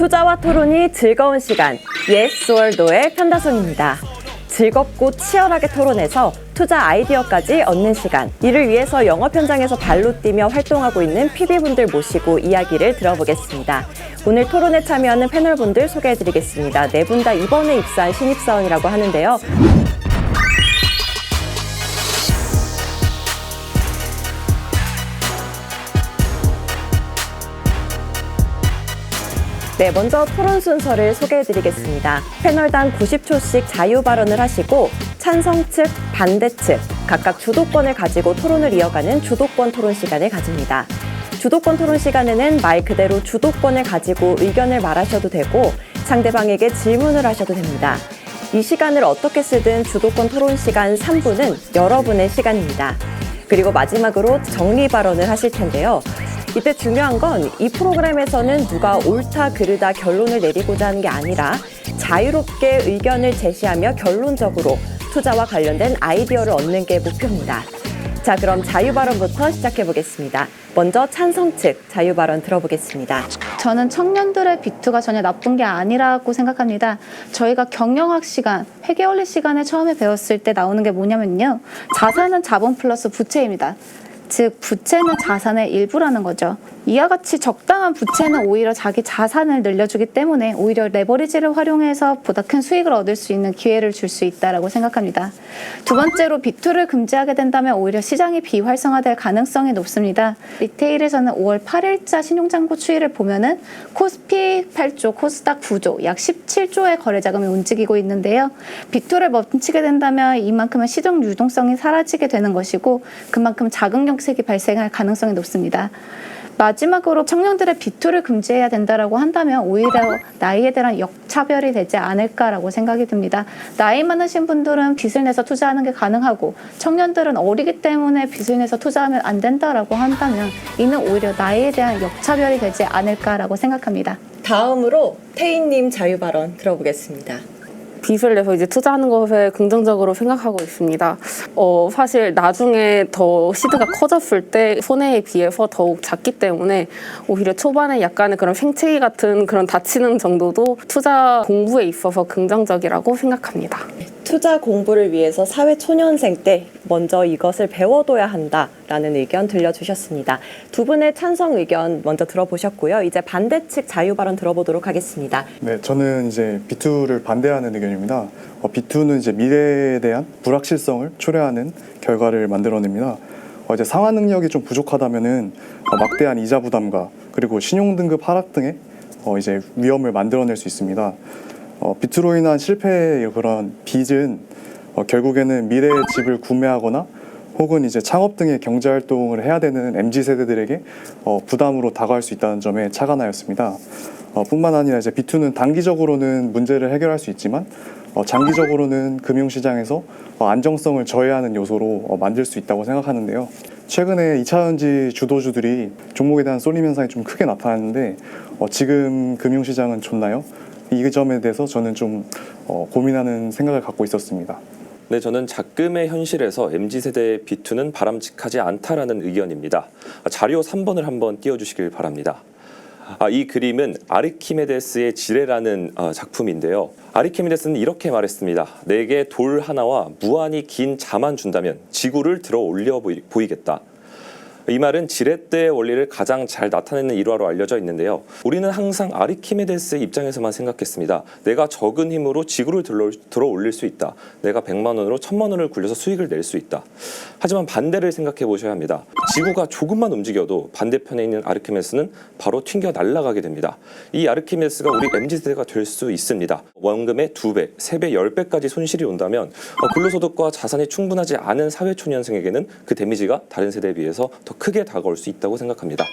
투자와 토론이 즐거운 시간, Yes or No의 편다송입니다. 즐겁고 치열하게 토론해서 투자 아이디어까지 얻는 시간. 이를 위해서 영업 현장에서 발로 뛰며 활동하고 있는 PB분들 모시고 이야기를 들어보겠습니다. 오늘 토론에 참여하는 패널분들 소개해드리겠습니다. 네 분 다 이번에 입사한 신입사원이라고 하는데요. 네, 먼저 토론 순서를 소개해드리겠습니다. 패널당 90초씩 자유 발언을 하시고 찬성 측, 반대 측 각각 주도권을 가지고 토론을 이어가는 주도권 토론 시간을 가집니다. 주도권 토론 시간에는 말 그대로 주도권을 가지고 의견을 말하셔도 되고 상대방에게 질문을 하셔도 됩니다. 이 시간을 어떻게 쓰든 주도권 토론 시간 3분은 여러분의 시간입니다. 그리고 마지막으로 정리 발언을 하실 텐데요. 이때 중요한 건 이 프로그램에서는 누가 옳다 그르다 결론을 내리고자 하는 게 아니라 자유롭게 의견을 제시하며 결론적으로 투자와 관련된 아이디어를 얻는 게 목표입니다. 자, 그럼 자유 발언부터 시작해 보겠습니다. 먼저 찬성 측 자유 발언 들어보겠습니다. 저는 청년들의 비투가 전혀 나쁜 게 아니라고 생각합니다. 저희가 경영학 시간, 회계원리 시간에 처음에 배웠을 때 나오는 게 뭐냐면요. 자산은 자본 플러스 부채입니다. 즉 부채는 자산의 일부라는 거죠. 이와 같이 적당한 부채는 오히려 자기 자산을 늘려주기 때문에 오히려 레버리지를 활용해서 보다 큰 수익을 얻을 수 있는 기회를 줄 수 있다라고 생각합니다. 두 번째로 비투를 금지하게 된다면 오히려 시장이 비활성화될 가능성이 높습니다. 리테일에서는 5월 8일자 신용장부 추이를 보면은 코스피 8조, 코스닥 9조, 약 17조의 거래 자금이 움직이고 있는데요. 비투를 멈추게 된다면 이만큼은 시장 유동성이 사라지게 되는 것이고 그만큼 작은 경색이 발생할 가능성이 높습니다. 마지막으로 청년들의 비투를 금지해야 된다라고 한다면 오히려 나이에 대한 역차별이 되지 않을까라고 생각이 듭니다. 나이 많으신 분들은 빚을 내서 투자하는 게 가능하고 청년들은 어리기 때문에 빚을 내서 투자하면 안 된다라고 한다면 이는 오히려 나이에 대한 역차별이 되지 않을까라고 생각합니다. 다음으로 태인님 자유 발언 들어보겠습니다. 빚을 내서 이제 투자하는 것에 긍정적으로 생각하고 있습니다. 어, 사실 나중에 더 시드가 커졌을 때 손해에 비해서 더욱 작기 때문에 오히려 초반에 약간의 그런 생채기 같은 그런 다치는 정도도 투자 공부에 있어서 긍정적이라고 생각합니다. 투자 공부를 위해서 사회 초년생 때 먼저 이것을 배워둬야 한다라는 의견 들려주셨습니다. 두 분의 찬성 의견 먼저 들어보셨고요. 이제 반대 측 자유 발언 들어보도록 하겠습니다. 네, 저는 이제 비투를 반대하는 의견입니다. 어, 비투는 이제 미래에 대한 불확실성을 초래하는 결과를 만들어냅니다. 어, 이제 상환 능력이 좀 부족하다면은 어, 막대한 이자 부담과 그리고 신용 등급 하락 등의 어, 이제 위험을 만들어낼 수 있습니다. 어, 비투로 인한 실패의 그런 빚은 어, 결국에는 미래의 집을 구매하거나 혹은 이제 창업 등의 경제 활동을 해야 되는 mz 세대들에게 어, 부담으로 다가갈 수 있다는 점에 착안하였습니다. 어, 뿐만 아니라 이제 비투는 단기적으로는 문제를 해결할 수 있지만 어, 장기적으로는 금융시장에서 어, 안정성을 저해하는 요소로 어, 만들 수 있다고 생각하는데요. 최근에 2차전지 주도주들이 종목에 대한 쏠림 현상이 좀 크게 나타났는데 어, 지금 금융시장은 좋나요? 이 점에 대해서 저는 좀 어, 고민하는 생각을 갖고 있었습니다. 네, 저는 작금의 현실에서 MZ 세대의 비투는 바람직하지 않다라는 의견입니다. 아, 자료 3번을 한번 띄워주시길 바랍니다. 아, 이 그림은 아르키메데스의 지뢰라는 어, 작품인데요. 아르키메데스는 이렇게 말했습니다. 내게 돌 하나와 무한히 긴 자만 준다면 지구를 들어 올려 보이- 보이겠다. 이 말은 지렛대의 원리를 가장 잘 나타내는 일화로 알려져 있는데요. 우리는 항상 아르키메데스의 입장에서만 생각했습니다. 내가 적은 힘으로 지구를 들어, 올릴 수 있다. 내가 100만 원으로 1000만 원을 굴려서 수익을 낼 수 있다. 하지만 반대를 생각해 보셔야 합니다. 지구가 조금만 움직여도 반대편에 있는 아르키메데스는 바로 튕겨 날아가게 됩니다. 이 아르키메데스가 우리 MZ세대가 될 수 있습니다. 원금의 2배, 3배, 10배까지 손실이 온다면 어, 근로소득과 자산이 충분하지 않은 사회초년생에게는 그 데미지가 다른 세대에 비해서 더 크게 다가올 수 있다고 생각합니다.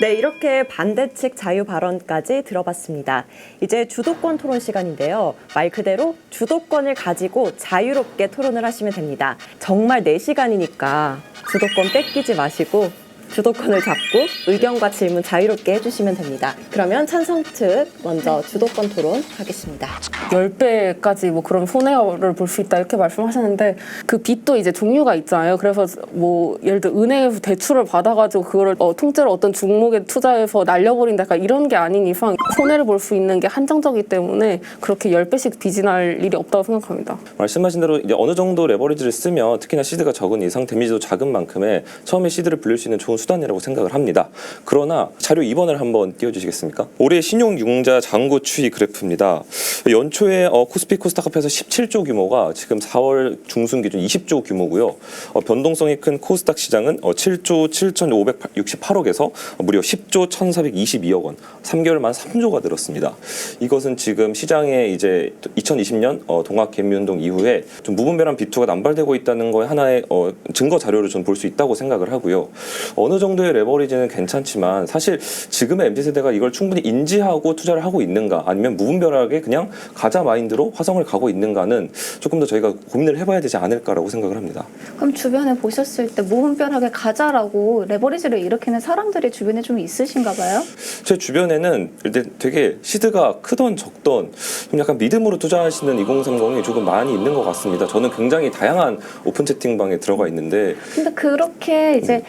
네, 이렇게 반대 측 자유 발언까지 들어봤습니다. 이제 주도권 토론 시간인데요. 말 그대로 주도권을 가지고 자유롭게 토론을 하시면 됩니다. 정말 4시간이니까 주도권 뺏기지 마시고 주도권을 잡고 의견과 질문 자유롭게 해주시면 됩니다. 그러면 찬성 측 먼저 주도권 토론 하겠습니다. 10배까지 뭐 그런 손해를 볼 수 있다 이렇게 말씀하셨는데 그 빚도 이제 종류가 있잖아요. 그래서 뭐 예를 들어 은행에서 대출을 받아가지고 그거를 어, 통째로 어떤 종목에 투자해서 날려버린다 약간 이런 게 아닌 이상 손해를 볼 수 있는 게 한정적이기 때문에 그렇게 10배씩 빚이 날 일이 없다고 생각합니다. 말씀하신 대로 이제 어느 정도 레버리지를 쓰면 특히나 시드가 적은 이상 데미지도 작은 만큼의 처음에 시드를 불릴 수 있는 좋은 수단이라고 생각을 합니다. 그러나 자료 2번을 한번 띄워주시겠습니까? 올해 신용융자 잔고 추이 그래프입니다. 연초에 어, 코스피 코스닥 합해서 17조 규모가 지금 4월 중순 기준 20조 규모고요. 어, 변동성이 큰 코스닥 시장은 어, 7조 7,568억에서 무려 10조 1,422억 원, 3개월 만 3조가 늘었습니다. 이것은 지금 시장에 이제 2020년 어, 동학 개미운동 이후에 좀 무분별한 비투가 남발되고 있다는 거에 하나의 어, 증거 자료를 저는 볼수 있다고 생각을 하고요. 어느 정도의 레버리지는 괜찮지만 사실 지금의 mz 세대가 이걸 충분히 인지하고 투자를 하고 있는가, 아니면 무분별하게 그냥 가자 마인드로 화성을 가고 있는가는 조금 더 저희가 고민을 해봐야 되지 않을까라고 생각을 합니다. 그럼 주변에 보셨을 때 무분별하게 가자라고 레버리지를 일으키는 사람들이 주변에 좀 있으신가 봐요? 제 주변에는 일단 되게 시드가 크던 적던 좀 약간 믿음으로 투자하시는 2030이 조금 많이 있는 것 같습니다. 저는 굉장히 다양한 오픈 채팅방에 들어가 있는데 근데 그렇게 이제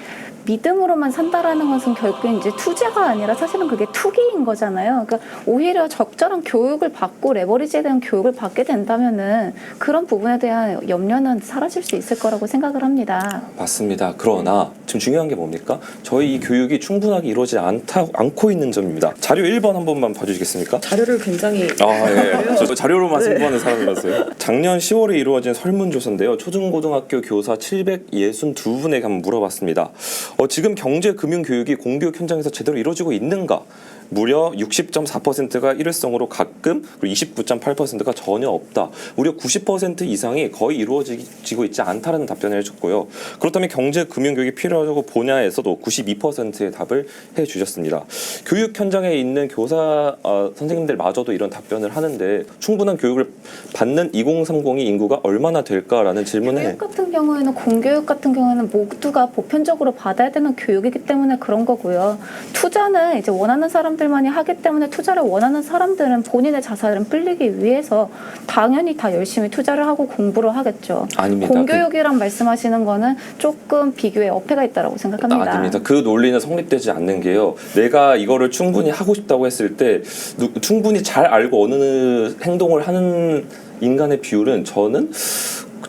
믿음으로만 산다라는 것은 결국엔 이제 투자가 아니라 사실은 그게 투기인 거잖아요. 그러니까 오히려 적절한 교육을 받고 레버리지에 대한 교육을 받게 된다면은 그런 부분에 대한 염려는 사라질 수 있을 거라고 생각을 합니다. 맞습니다. 그러나 지금 중요한 게 뭡니까? 저희 이 교육이 충분하게 이루어지지 않다, 않고 있는 점입니다. 자료 1번 한 번만 봐주시겠습니까? 자료를 굉장히 아, 예. 저 자료로만 승부하는 사람이라서요. 작년 10월에 이루어진 설문조사인데요. 초중고등학교 교사 762분에게 한번 물어봤습니다. 어, 지금 경제 금융 교육이 공교육 현장에서 제대로 이루어지고 있는가? 무려 60.4%가 일회성으로 가끔 그리고 29.8%가 전혀 없다. 무려 90% 이상이 거의 이루어지고 있지 않다라는 답변을 해줬고요. 그렇다면 경제 금융 교육이 필요하고 분야에서도 92%의 답을 해주셨습니다. 교육 현장에 있는 교사 어, 선생님들마저도 이런 답변을 하는데 충분한 교육을 받는 2030이 인구가 얼마나 될까라는 질문에 교육 같은 경우에는 공교육 같은 경우에는 모두가 보편적으로 받아야 되는 교육이기 때문에 그런 거고요. 투자는 이제 원하는 사람 들만이 하기 때문에 투자를 원하는 사람들은 본인의 자산을 불리기 위해서 당연히 다 열심히 투자를 하고 공부를 하겠죠. 아닙니다. 공교육이란 말씀하시는 거는 조금 비교에 어폐가 있다라고 생각합니다. 아닙니다. 그 논리는 성립되지 않는 게요. 내가 이거를 충분히 하고 싶다고 했을 때 누- 충분히 잘 알고 어느 행동을 하는 인간의 비율은 저는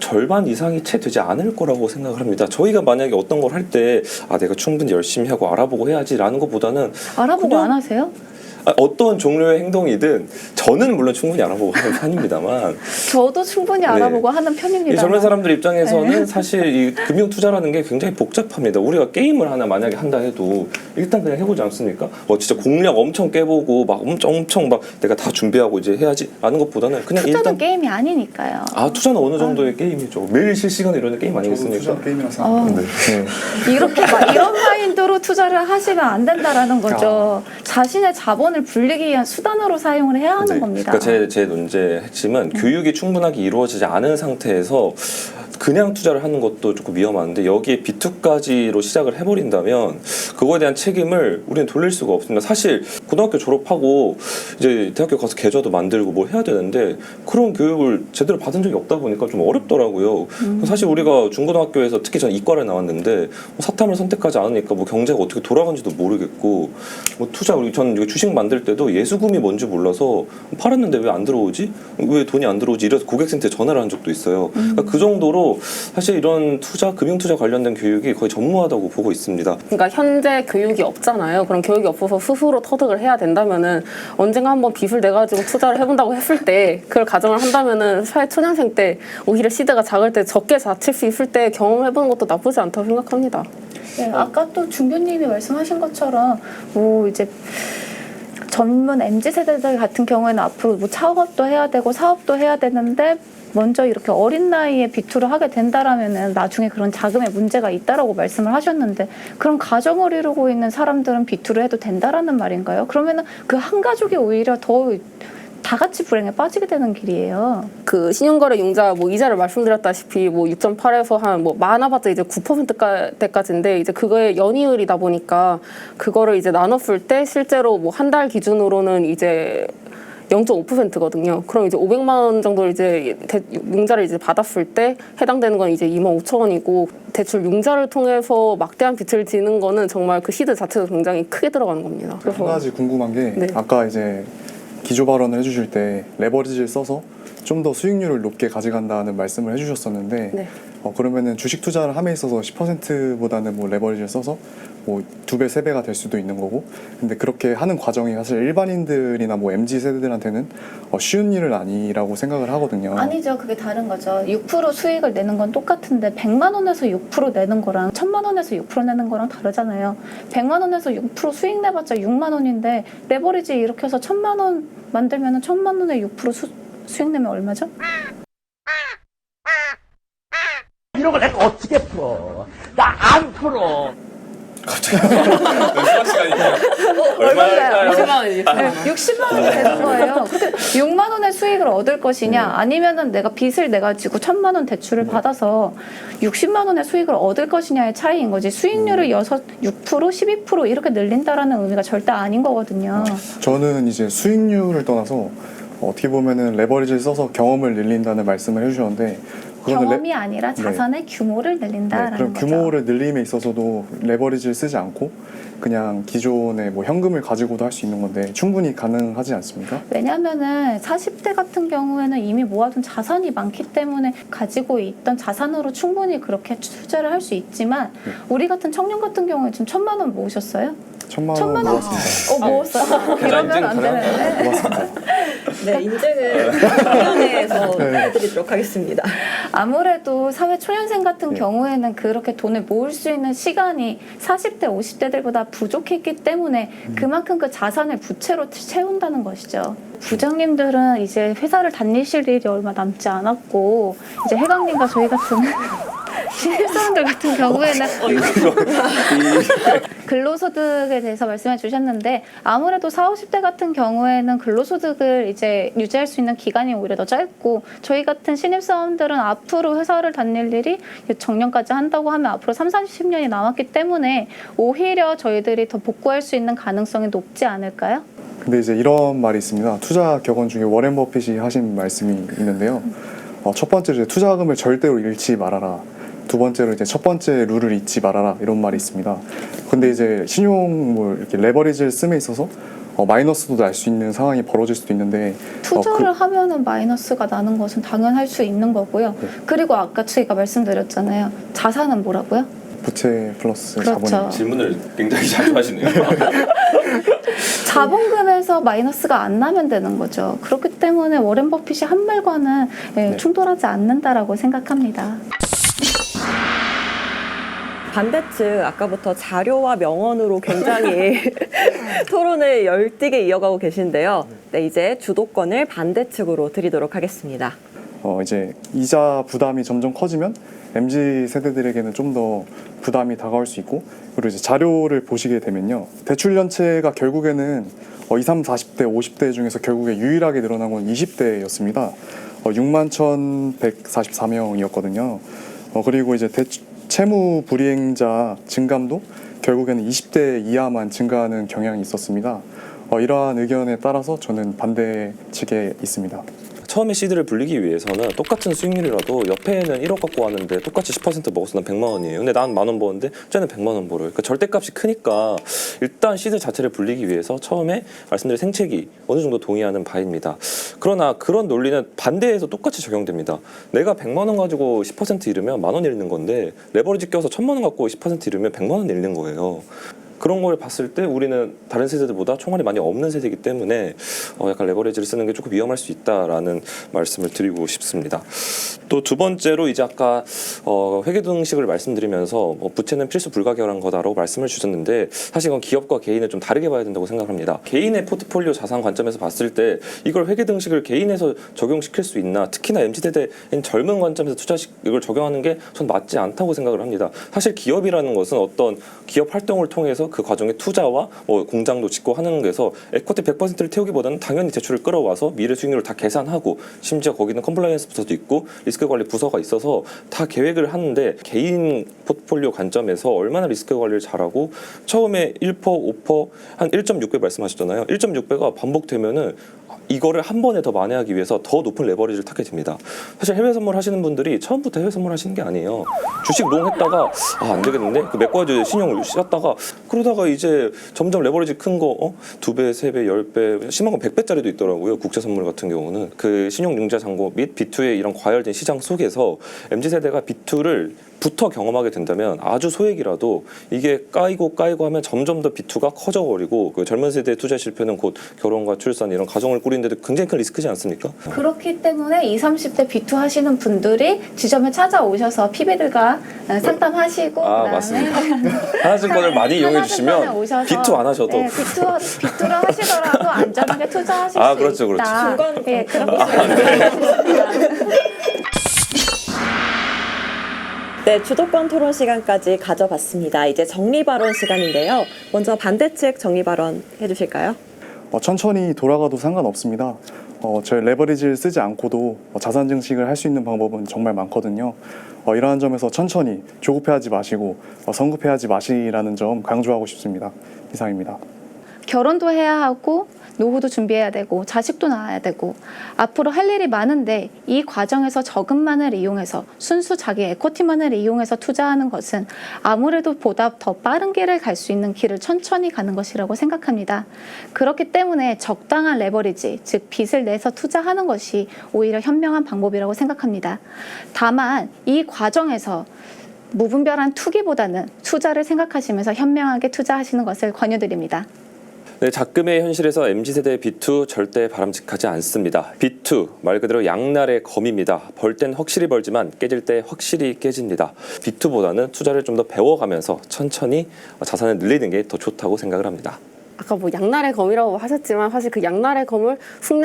절반 이상이 채 되지 않을 거라고 생각을 합니다. 저희가 만약에 어떤 걸 할 때 아 내가 충분히 열심히 하고 알아보고 해야지라는 것보다는 알아보고 그냥- 안 하세요? 아, 어떤 종류의 행동이든 저는 물론 충분히 알아보고 하는 편입니다만 저도 충분히 네. 알아보고 하는 편입니다. 이 젊은 사람들 입장에서는 네. 사실 이 금융 투자라는 게 굉장히 복잡합니다. 우리가 게임을 하나 만약에 한다 해도 일단 그냥 해보지 않습니까? 뭐 진짜 공략 엄청 깨보고 막 엄청 엄청 막 내가 다 준비하고 이제 해야지 라는 것보다는 그냥 투자는 일단 게임이 아니니까요. 아 투자는 어느 정도의 게임이죠. 매일 실시간으로 이런 게임 아니겠습니까? 투자 게임이라 어. 생각하는데 네. 이렇게 막 이런 마인드로 투자를 하시면 안 된다라는 거죠. 자신의 자본을 불리기 위한 수단으로 사용을 해야 하는 네. 겁니다. 그러니까 제, 제 논제의 핵심은 교육이 충분하게 이루어지지 않은 상태에서 그냥 투자를 하는 것도 조금 위험한데 여기에 B2까지로 시작을 해버린다면 그거에 대한 책임을 우리는 돌릴 수가 없습니다. 사실 고등학교 졸업하고 이제 대학교 가서 계좌도 만들고 뭘 해야 되는데 그런 교육을 제대로 받은 적이 없다 보니까 좀 어렵더라고요. 사실 우리가 중고등학교에서 특히 전 이과를 나왔는데 뭐 사탐을 선택하지 않으니까 뭐 경제가 어떻게 돌아가는지도 모르겠고 뭐 투자 우리 전 주식 만들 때도 예수금이 뭔지 몰라서 팔았는데 왜 안 들어오지? 왜 돈이 안 들어오지? 이래서 고객센터에 전화를 한 적도 있어요. 그러니까 그 정도로 사실 이런 투자 금융 투자 관련된 교육이 거의 전무하다고 보고 있습니다. 그러니까 현재 교육이 없잖아요. 그럼 교육이 없어서 스스로 터득을 해야 된다면은 언젠가 한번 빚을 내 가지고 투자를 해본다고 했을 때 그걸 가정을 한다면은 사회 초년생 때 오히려 시대가 작을 때 적게 다칠 수 있을 때 경험해보는 것도 나쁘지 않다고 생각합니다. 네, 아까 또 중교님이 말씀하신 것처럼 뭐 이제 젊은 mz 세대들 같은 경우에는 앞으로 뭐 창업도 해야 되고 사업도 해야 되는데 먼저 이렇게 어린 나이에 비투를 하게 된다라면은 나중에 그런 자금에 문제가 있다라고 말씀을 하셨는데 그럼 가정을 이루고 있는 사람들은 비투를 해도 된다라는 말인가요? 그러면은 그 한 가족이 오히려 더다 같이 불행에 빠지게 되는 길이에요. 그 신용거래 융자 뭐 이자를 말씀드렸다시피 뭐 6.8에서 한 뭐 많아봤자 이제 9%대까지인데 이제 그거의 연이율이다 보니까 그거를 이제 나눴을 때 실제로 뭐 한 달 기준으로는 이제 0.5%거든요. 그럼 이제 500만 원 정도 이제 대- 융자를 이제 받았을 때 해당되는 건 이제 2만 5천 원이고 대출 융자를 통해서 막대한 빚을 지는 거는 정말 그 시드 자체도 굉장히 크게 들어가는 겁니다. 한 가지 궁금한 게 네. 아까 이제 기조 발언을 해주실 때 레버리지를 써서 좀 더 수익률을 높게 가져간다는 말씀을 해주셨었는데 네. 어, 그러면은 주식 투자를 함에 있어서 10%보다는 뭐 레버리지를 써서 뭐 두 배, 세 배가 될 수도 있는 거고 근데 그렇게 하는 과정이 사실 일반인들이나 뭐 MZ 세대들한테는 어, 쉬운 일은 아니라고 생각을 하거든요. 아니죠. 그게 다른 거죠. 6% 수익을 내는 건 똑같은데 100만 원에서 6% 내는 거랑 1000만 원에서 6% 내는 거랑 다르잖아요. 100만 원에서 6% 수익 내봤자 6만 원인데 레버리지 이렇게 해서 1000만 원 만들면은 1000만 원에 6% 수, 수익 내면 얼마죠? 이런 걸 내가 어떻게 풀어? 나 안 풀어. 얼마일까요? 20만 원이지. 60만 원이 되는 거예요. 근데 6만 원의 수익을 얻을 것이냐, 아니면은 내가 빚을 내 가 지고 1000만 원 대출을 받아서 60만 원의 수익을 얻을 것이냐의 차이인 거지. 수익률을 6, 6%, 12% 이렇게 늘린다라는 의미가 절대 아닌 거거든요. 저는 이제 수익률을 떠나서 어떻게 보면은 레버리지를 써서 경험을 늘린다는 말씀을 해주셨는데 경험이 아니라 자산의 규모를 네, 늘린다라는 그럼 거죠. 규모를 늘림에 있어서도 레버리지를 쓰지 않고 그냥 기존의 뭐 현금을 가지고도 할 수 있는 건데 충분히 가능하지 않습니까? 왜냐하면은 40대 같은 경우에는 이미 모아둔 자산이 많기 때문에 가지고 있던 자산으로 충분히 그렇게 투자를 할 수 있지만 네. 우리 같은 청년 같은 경우에 지금 천만 원 모으셨어요? 천만 원 천만 원 모았습니다. 어 모았어. 이러면 안 되는데. 모았습니다. 네, 인증은 네. 해드리도록 하겠습니다. 아무래도 사회 초년생 같은 네. 경우에는 그렇게 돈을 모을 수 있는 시간이 40대, 50대들보다 부족했기 때문에 음. 그만큼 그 자산을 부채로 채운다는 것이죠. 부장님들은 이제 회사를 다니실 일이 얼마 남지 않았고 이제 해강님과 저희 같은 신입사원들 같은 경우에는 근로소득에 대해서 말씀해 주셨는데 아무래도 40, 50대 같은 경우에는 근로소득을 이제 유지할 수 있는 기간이 오히려 더 짧고 저희 같은 신입사원들은 앞으로 회사를 다닐 일이 정년까지 한다고 하면 앞으로 3, 40년이 남았기 때문에 오히려 저희들이 더 복구할 수 있는 가능성이 높지 않을까요? 근데 이제 이런 말이 있습니다. 투자 격언 중에 워렌 버핏이 하신 말씀이 있는데요. 어, 첫 번째로 투자금을 절대로 잃지 말아라. 두 번째로 이제 첫 번째 룰을 잊지 말아라 이런 말이 있습니다. 근데 이제 신용물 이렇게 레버리지를 씀에 있어서 어, 마이너스도 날 수 있는 상황이 벌어질 수도 있는데 투자를 어, 하면은 마이너스가 나는 것은 당연할 수 있는 거고요. 네. 그리고 아까 저희가 말씀드렸잖아요. 자산은 뭐라고요? 그 부채 플러스 그렇죠. 자본이 질문을 굉장히 자주 하시네요. 자본금에서 마이너스가 안 나면 되는 거죠. 그렇기 때문에 워렌 버핏이 한 말과는 예, 네. 충돌하지 않는다라고 생각합니다. 반대측 아까부터 자료와 명언으로 굉장히 토론을 열띠게 이어가고 계신데요. 네, 이제 주도권을 반대측으로 드리도록 하겠습니다. 어, 이제 이자 부담이 점점 커지면 MZ 세대들에게는 좀 더 부담이 다가올 수 있고 그리고 이제 자료를 보시게 되면요 대출 연체가 결국에는 어, 20, 30대, 50대 중에서 결국에 유일하게 늘어난 건 20대였습니다. 어, 6만 1,144명이었거든요. 어, 그리고 이제 대출, 채무 불이행자 증감도 결국에는 20대 이하만 증가하는 경향이 있었습니다. 어, 이러한 의견에 따라서 저는 반대 측에 있습니다. 처음에 시드를 불리기 위해서는 똑같은 수익률이라도 옆에는 1억 갖고 왔는데 똑같이 10% 먹었어 난 100만 원이에요. 근데 난 만 원 버는데 쟤는 100만 원 벌어요. 그러니까 절대값이 크니까 일단 시드 자체를 불리기 위해서 처음에 말씀드린 생채기 어느 정도 동의하는 바입니다. 그러나 그런 논리는 반대해서 똑같이 적용됩니다. 내가 100만 원 가지고 10% 잃으면 만 원 잃는 건데 레버리지 껴서 1000만 원 갖고 10% 잃으면 100만 원 잃는 거예요. 그런 걸 봤을 때 우리는 다른 세대들보다 총알이 많이 없는 세대이기 때문에 어, 약간 레버리지를 쓰는 게 조금 위험할 수 있다라는 말씀을 드리고 싶습니다. 또 두 번째로 이제 아까 어, 회계등식을 말씀드리면서 뭐 부채는 필수 불가결한 거다라고 말씀을 주셨는데 사실 이건 기업과 개인을 좀 다르게 봐야 된다고 생각합니다. 개인의 포트폴리오 자산 관점에서 봤을 때 이걸 회계등식을 개인에서 적용시킬 수 있나 특히나 MZ 세대인 젊은 관점에서 투자식 이걸 적용하는 게 전 맞지 않다고 생각을 합니다. 사실 기업이라는 것은 어떤 기업 활동을 통해서 그 과정에 투자와 뭐 공장도 짓고 하는 게서 에코티 100%를 태우기보다는 당연히 대출을 끌어와서 미래 수익률을 다 계산하고 심지어 거기는 컴플라이언스 부서도 있고 리스크 관리 부서가 있어서 다 계획을 하는데 개인 포트폴리오 관점에서 얼마나 리스크 관리를 잘하고 처음에 1%, 5%, 한 1.6배 말씀하셨잖아요. 1.6배가 반복되면은 이거를 한 번에 더 만회하기 위해서 더 높은 레버리지를 타게 됩니다. 사실 해외 선물 하시는 분들이 처음부터 해외 선물 하시는 게 아니에요. 주식 롱 했다가 아, 안 되겠는데 그 메꿔가지고 신용을 씻었다가 그러다가 이제 점점 레버리지 큰거 어? 두 배, 세 배, 열 배, 심한 건 백 배짜리도 있더라고요. 국제 선물 같은 경우는 그 신용융자 잔고 및 B2의 이런 과열된 시장 속에서 MZ 세대가 B2를 부터 경험하게 된다면 아주 소액이라도 이게 까이고 까이고 하면 점점 더 B2가 커져버리고 그 젊은 세대의 투자 실패는 곧 결혼과 출산 이런 가정을 꾸리는데도 굉장히 큰 리스크지 않습니까? 그렇기 때문에 20, 30대 비투 하시는 분들이 지점에 찾아오셔서 피비들과 상담하시고 아, 맞습니다. 하나증권을 많이 이용해 주시면 비투 안 하셔도 네, 비투, 비투를 하시더라도 안전하게 투자하실 아, 수 그렇죠, 그렇죠. 있다. 중간 예, 그렇게 네, 주도권 토론 시간까지 가져봤습니다. 이제 정리 발언 시간인데요. 먼저 반대측 정리 발언 해주실까요? 어, 천천히 돌아가도 상관없습니다. 어, 저희 레버리지를 쓰지 않고도 어, 자산 증식을 할 수 있는 방법은 정말 많거든요. 어, 이러한 점에서 천천히 조급해하지 마시고 어, 성급해하지 마시라는 점 강조하고 싶습니다. 이상입니다. 결혼도 해야 하고 노후도 준비해야 되고 자식도 낳아야 되고 앞으로 할 일이 많은데 이 과정에서 저금만을 이용해서 순수 자기 에코티만을 이용해서 투자하는 것은 아무래도 보다 더 빠른 길을 갈 수 있는 길을 천천히 가는 것이라고 생각합니다. 그렇기 때문에 적당한 레버리지, 즉 빚을 내서 투자하는 것이 오히려 현명한 방법이라고 생각합니다. 다만 이 과정에서 무분별한 투기보다는 투자를 생각하시면서 현명하게 투자하시는 것을 권유드립니다. 네, 작금의 현실에서 MZ세대의 B2 절대 바람직하지 않습니다. B2 말 그대로 양날의 검입니다. 벌 땐 확실히 벌지만 깨질 때 확실히 깨집니다. B2보다는 투자를 좀 더 배워가면서 천천히 자산을 늘리는 게 더 좋다고 생각을 합니다. 아까 뭐 양날의 검이라고 하셨지만 사실 그 양날의 검을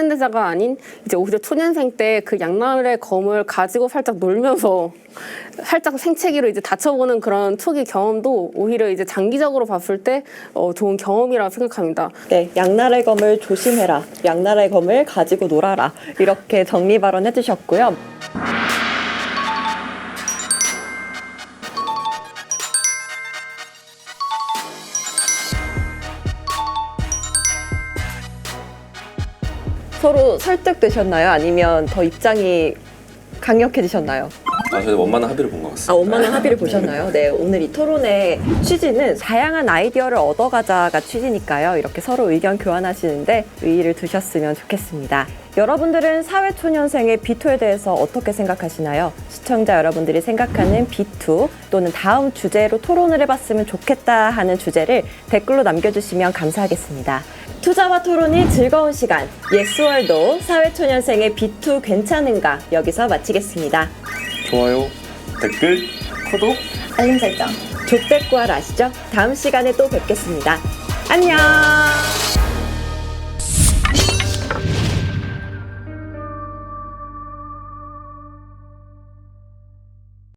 데자가 아닌 이제 오히려 초년생 때 그 양날의 검을 가지고 살짝 놀면서 살짝 생채기로 이제 다쳐보는 그런 투기 경험도 오히려 이제 장기적으로 봤을 때 어, 좋은 경험이라고 생각합니다. 네, 양날의 검을 조심해라. 양날의 검을 가지고 놀아라. 이렇게 정리 발언 해 주셨고요. 설득되셨나요? 아니면 더 입장이 강력해지셨나요? 아, 저희 원만한 합의를 본것 아, 같습니다. 원만한 합의를 보셨나요? 네, 오늘 이 토론의 취지는 다양한 아이디어를 얻어가자가 취지니까요. 이렇게 서로 의견 교환하시는데 의의를 두셨으면 좋겠습니다. 여러분들은 사회초년생의 비투에 대해서 어떻게 생각하시나요? 시청자 여러분들이 생각하는 비투 또는 다음 주제로 토론을 해봤으면 좋겠다 하는 주제를 댓글로 남겨주시면 감사하겠습니다. 투자와 토론이 즐거운 시간, 예스월도 사회초년생의 비투 괜찮은가 여기서 마치겠습니다. 좋아요. 댓글 구독, 알림 설정. 족백구알 아시죠? 다음 시간에 또 뵙겠습니다. 안녕!